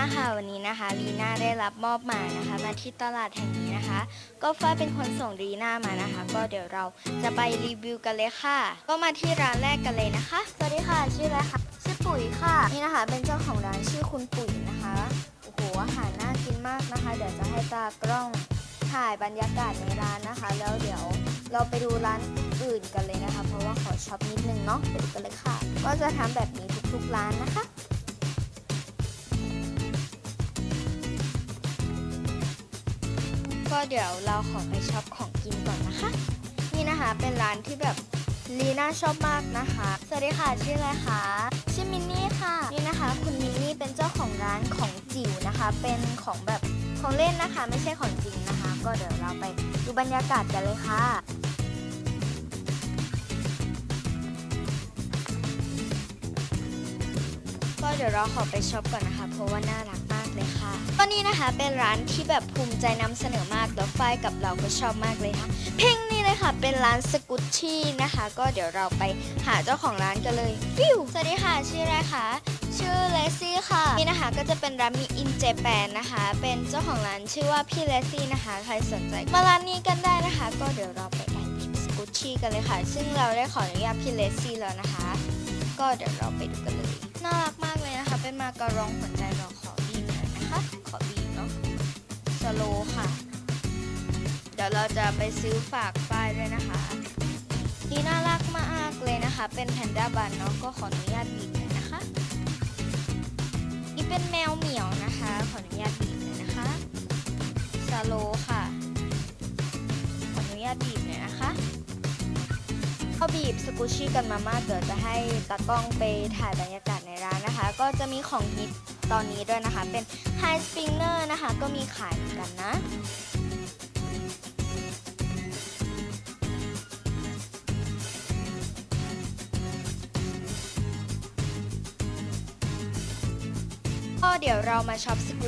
าค่ะวันนี้นะคะลีน่าได้รับมอบหมายนะคะ มาที่ตลาดแห่งนี้นะคะ ก็ฟ้าเป็นคนส่งลีน่ามานะคะ ก็เดี๋ยวเราจะไปรีวิวกันเลยค่ะ ก็มาที่ร้านแรกกันเลยนะคะ สวัสดีค่ะชื่ออะไรคะชื่อปุ๋ยค่ะนี่นะคะ เป็นเจ้าของร้านชื่อคุณปุ๋ยนะคะโอ้โหอาหารน่ากินมากนะคะ เดี๋ยวจะให้ตากล้องถ่ายบรรยากาศในร้านนะคะ แล้วเดี๋ยวเราไปดูร้านอื่นกันเลยนะคะ เพราะว่าขอช็อปนิดนึงเนาะไปดูกันเลยค่ะ ก็จะทำแบบนี้ทุกๆร้านนะคะ ก็เดี๋ยวเราขอไปช็อปของกินก่อนนะคะ นี่นะคะเป็นร้านที่แบบลีน่าชอบมากนะคะ สวัสดีค่ะชื่ออะไรคะชื่อมินนี่ค่ะ นี่นะคะ คุณมินนี่เป็นเจ้าของร้านของจิ๋วนะคะ เป็นของแบบของเล่นนะคะ ไม่ใช่ของจริงนะคะ ก็เดี๋ยวเราไปดูบรรยากาศกันเลยค่ะก็เดี๋ยวเราขอไปช็อปก่อนนะคะ เพราะว่าน่ารักมาก เลยค่ะก็นี่นะคะเป็นร้านที่แบบภูมิใจนำเสนอมากแล้วฝ้ายกับเราก็ชอบมากเลยค่ะเพลงนี้เลยค่ะเป็นร้านสกุชชี่นะคะ ก็เดี๋ยวเราไปหาเจ้าของร้านกันเลยฟิวสวัสดีค่ะชื่ออะไรคะชื่อเลซี่ค่ะนี่นะคะก็จะเป็นร้านมีอินเจแปนนะคะ เป็นเจ้าของร้านชื่อว่าพี่เลซี่นะคะ ใครสนใจมาร้านนี้กันได้นะคะ ก็เดี๋ยวเราไปแอบกินสกุชชี่กันเลยค่ะ ซึ่งเราได้ขออนุญาตพี่เลซี่แล้วนะคะ ก็เดี๋ยวเราไปดูกันเลย น่ารักมากเลยนะคะ เป็นมาการองหัวใจเราขอบี โลค่ะ เดี๋ยวเราจะไปซื้อฝากป้ายด้วยนะคะนี่น่ารักมากเลยนะคะ เป็นแพนด้าบันเนาะก็ขออนุญาตบีบหน่อยนะคะ นี่เป็นแมวเหมียวนะคะ ขออนุญาตบีบหน่อยนะคะสโลค่ะ ขออนุญาตบีบหน่อยนะคะพอบีบสกุชชี่กันมามากเดี๋ยวจะให้ตากล้องไปถ่ายบรรยากาศในร้านนะคะ ก็จะมีของฮิต ตอนนี้ด้วยนะคะ เป็นไฮสปริงเนอร์นะคะ ก็มีขายเหมือนกันนะก็เดี๋ยวเรามาช็อปสกุ